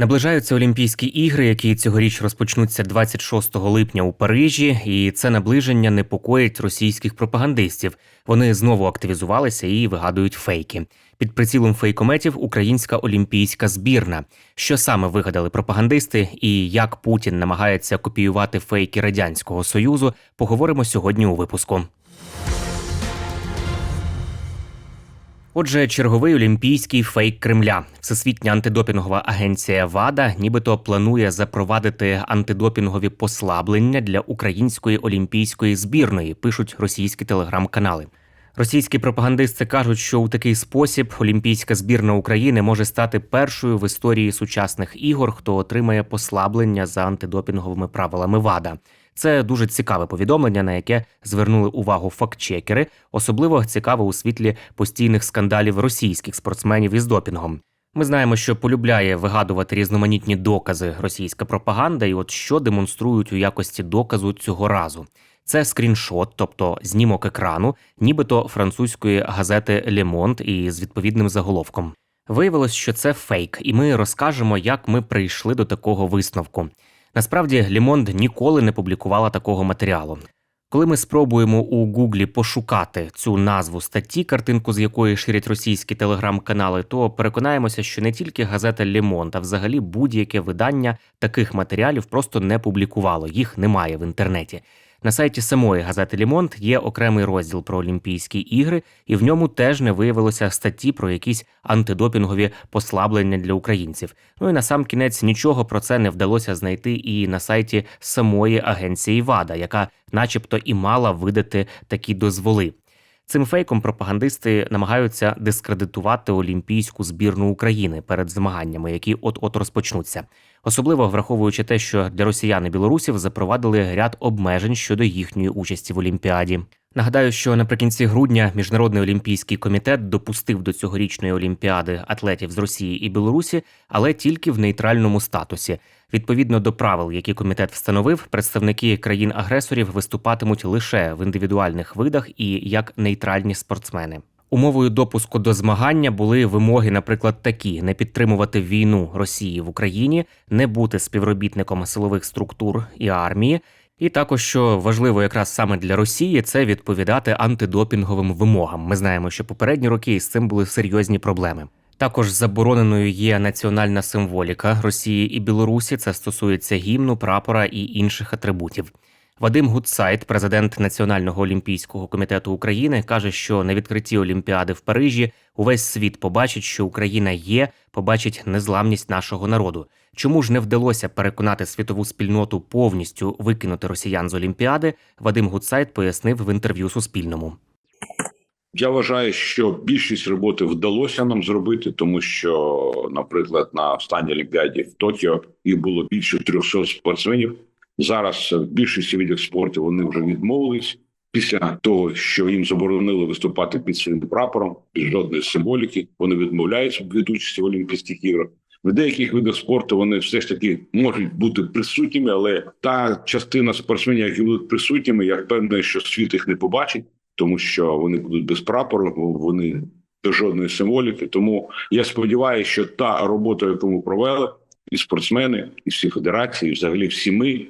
Наближаються Олімпійські ігри, які цьогоріч розпочнуться 26 липня у Парижі, і це наближення непокоїть російських пропагандистів. Вони знову активізувалися і вигадують фейки. Під прицілом фейкометів українська олімпійська збірна. Що саме вигадали пропагандисти, і як Путін намагається копіювати фейки радянського союзу, поговоримо сьогодні у випуску. Отже, черговий олімпійський фейк Кремля. Всесвітня антидопінгова агенція ВАДА нібито планує запровадити антидопінгові послаблення для української олімпійської збірної, пишуть російські телеграм-канали. Російські пропагандисти кажуть, що у такий спосіб олімпійська збірна України може стати першою в історії сучасних ігор, хто отримає послаблення за антидопінговими правилами ВАДА. Це дуже цікаве повідомлення, на яке звернули увагу фактчекери, особливо цікаве у світлі постійних скандалів російських спортсменів із допінгом. Ми знаємо, що полюбляє вигадувати різноманітні докази російська пропаганда, і от що демонструють у якості доказу цього разу. Це скріншот, тобто знімок екрану, нібито французької газети Le Monde із відповідним заголовком. Виявилось, що це фейк, і ми розкажемо, як ми прийшли до такого висновку. Насправді, Лімонд ніколи не публікувала такого матеріалу. Коли ми спробуємо у Гуглі пошукати цю назву статті, картинку з якої ширять російські телеграм-канали, то переконаємося, що не тільки газета Лемонт, а взагалі будь-яке видання таких матеріалів просто не публікувало. Їх немає в інтернеті. На сайті самої газети Лімонт є окремий розділ про Олімпійські ігри, і в ньому теж не виявилося статті про якісь антидопінгові послаблення для українців. Ну і на сам кінець нічого про це не вдалося знайти і на сайті самої агенції ВАДА, яка, начебто, і мала видати такі дозволи. Цим фейком пропагандисти намагаються дискредитувати олімпійську збірну України перед змаганнями, які от-от розпочнуться. Особливо враховуючи те, що для росіян і білорусів запровадили ряд обмежень щодо їхньої участі в Олімпіаді. Нагадаю, що наприкінці грудня міжнародний олімпійський комітет допустив до цьогорічної олімпіади атлетів з Росії і Білорусі, але тільки в нейтральному статусі. Відповідно до правил, які комітет встановив, представники країн-агресорів виступатимуть лише в індивідуальних видах і як нейтральні спортсмени. Умовою допуску до змагання були вимоги, наприклад, такі: не підтримувати війну Росії в Україні, не бути співробітником силових структур і армії. І також, що важливо якраз саме для Росії, це відповідати антидопінговим вимогам. Ми знаємо, що попередні роки з цим були серйозні проблеми. Також забороненою є національна символіка Росії і Білорусі. Це стосується гімну, прапора і інших атрибутів. Вадим Гудсайт, президент Національного олімпійського комітету України, каже, що на відкритті Олімпіади в Парижі увесь світ побачить, що Україна є, побачить незламність нашого народу. Чому ж не вдалося переконати світову спільноту повністю викинути росіян з Олімпіади? Вадим Гудсайт пояснив в інтерв'ю Суспільному. Я вважаю, що більшість роботи вдалося нам зробити, тому що, наприклад, на останній олімпіаді в Токіо їх було більше 300 спортсменів. Зараз в більшості видів спорту вони вже відмовились після того, що їм заборонили виступати під своїм прапором, без жодної символіки. Вони відмовляються від участі в Олімпійських іграх. В деяких видах спорту вони все ж таки можуть бути присутніми, але та частина спортсменів, які будуть присутніми, я впевнений, що світ їх не побачить, тому що вони будуть без прапору, вони без жодної символіки. Тому я сподіваюся, що та робота, яку ми провели, і спортсмени, і всі федерації, і взагалі всі ми.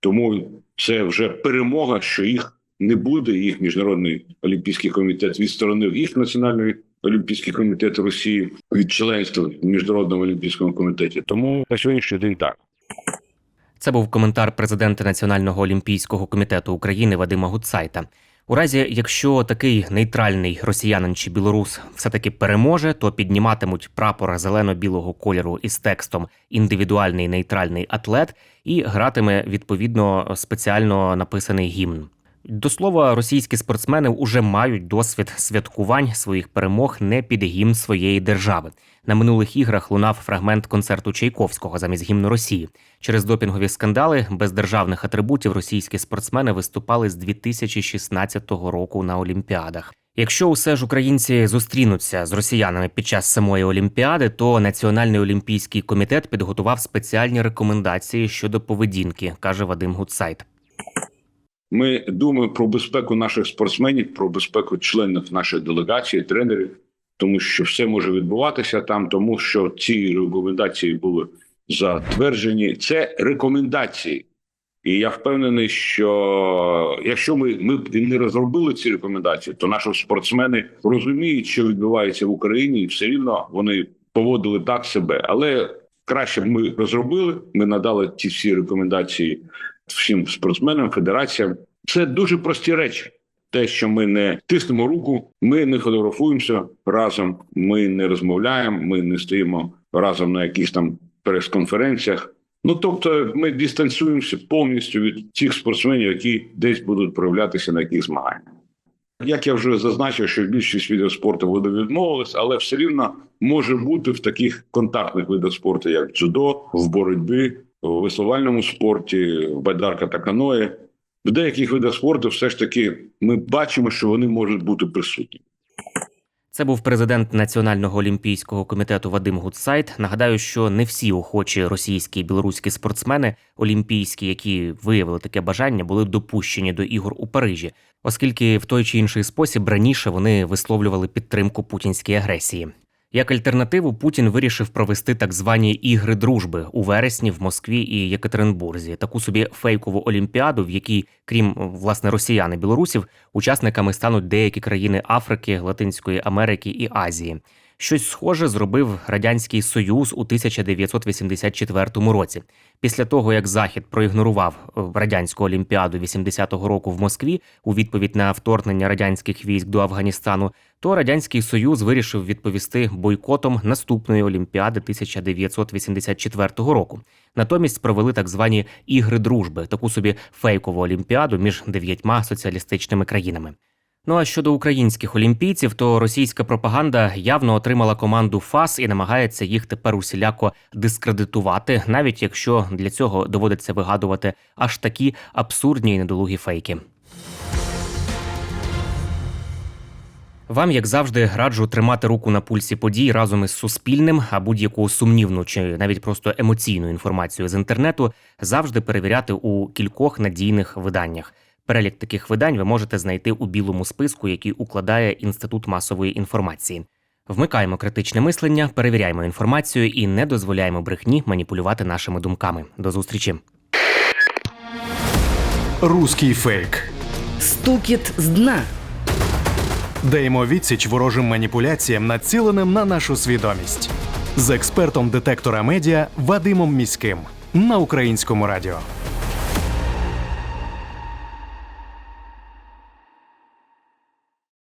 Тому це вже перемога, що їх не буде. Їх міжнародний олімпійський комітет відсторонив їх національний олімпійський комітет Росії від членства в міжнародному олімпійському комітеті. Тому на сьогоднішній день так. Це був коментар президента Національного олімпійського комітету України Вадима Гудсайта. У разі, якщо такий нейтральний росіянин чи білорус все-таки переможе, то підніматимуть прапор зелено-білого кольору із текстом індивідуальний нейтральний атлет і гратиме відповідно спеціально написаний гімн. До слова, російські спортсмени уже мають досвід святкувань своїх перемог не під гімн своєї держави. На минулих іграх лунав фрагмент концерту Чайковського замість гімну Росії. Через допінгові скандали без державних атрибутів російські спортсмени виступали з 2016 року на Олімпіадах. Якщо усе ж українці зустрінуться з росіянами під час самої олімпіади, то Національний олімпійський комітет підготував спеціальні рекомендації щодо поведінки, каже Вадим Гудсайт. Ми думаємо про безпеку наших спортсменів, про безпеку членів нашої делегації, тренерів, тому що все може відбуватися там, тому що ці рекомендації були затверджені. Це рекомендації. І я впевнений, що якщо ми, ми б не розробили ці рекомендації, то наші спортсмени розуміють, що відбувається в Україні, і все рівно вони поводили так себе. Але краще б ми розробили. Ми надали ці всі рекомендації всім спортсменам, федераціям. Це дуже прості речі. Те, що ми не тиснемо руку, ми не фотографуємося разом, ми не розмовляємо, ми не стоїмо разом на якихось там прес-конференціях. Ну тобто, ми дистанціюємося повністю від тих спортсменів, які десь будуть проявлятися на яких змаганнях. Як я вже зазначив, що більшість видів спорту вони відмовились, але все рівно може бути в таких контактних видах спорту, як дзюдо, в боротьбі, в веслувальному спорті, в байдарка та каної. В деяких видах спорту все ж таки ми бачимо, що вони можуть бути присутні. Це був президент Національного олімпійського комітету Вадим Гудсайт. Нагадаю, що не всі охочі російські і білоруські спортсмени олімпійські, які виявили таке бажання, були допущені до ігор у Парижі, оскільки в той чи інший спосіб раніше вони висловлювали підтримку путінській агресії. Як альтернативу Путін вирішив провести так звані ігри дружби у вересні в Москві і Єкатеринбурзі, таку собі фейкову олімпіаду, в якій, крім власне росіян і білорусів, учасниками стануть деякі країни Африки, Латинської Америки і Азії. Щось схоже зробив радянський союз у 1984 році. Після того як Захід проігнорував е, радянську олімпіаду 80-го року в Москві у відповідь на вторгнення радянських військ до Афганістану, то радянський союз вирішив відповісти бойкотом наступної олімпіади 1984 року. Натомість провели так звані ігри дружби, таку собі фейкову олімпіаду між дев'ятьма соціалістичними країнами. Ну а щодо українських олімпійців, то російська пропаганда явно отримала команду ФАС і намагається їх тепер усіляко дискредитувати, навіть якщо для цього доводиться вигадувати аж такі абсурдні і недолугі фейки. Вам, як завжди, раджу тримати руку на пульсі подій разом із суспільним, а будь-яку сумнівну чи навіть просто емоційну інформацію з інтернету завжди перевіряти у кількох надійних виданнях. Перелік таких видань ви можете знайти у білому списку, який укладає Інститут масової інформації. Вмикаємо критичне мислення, перевіряємо інформацію і не дозволяємо брехні маніпулювати нашими думками. До зустрічі. Руський фейк. Стукіт з дна. Даємо відсіч ворожим маніпуляціям, націленим на нашу свідомість. З експертом детектора медіа Вадимом Міським на українському радіо.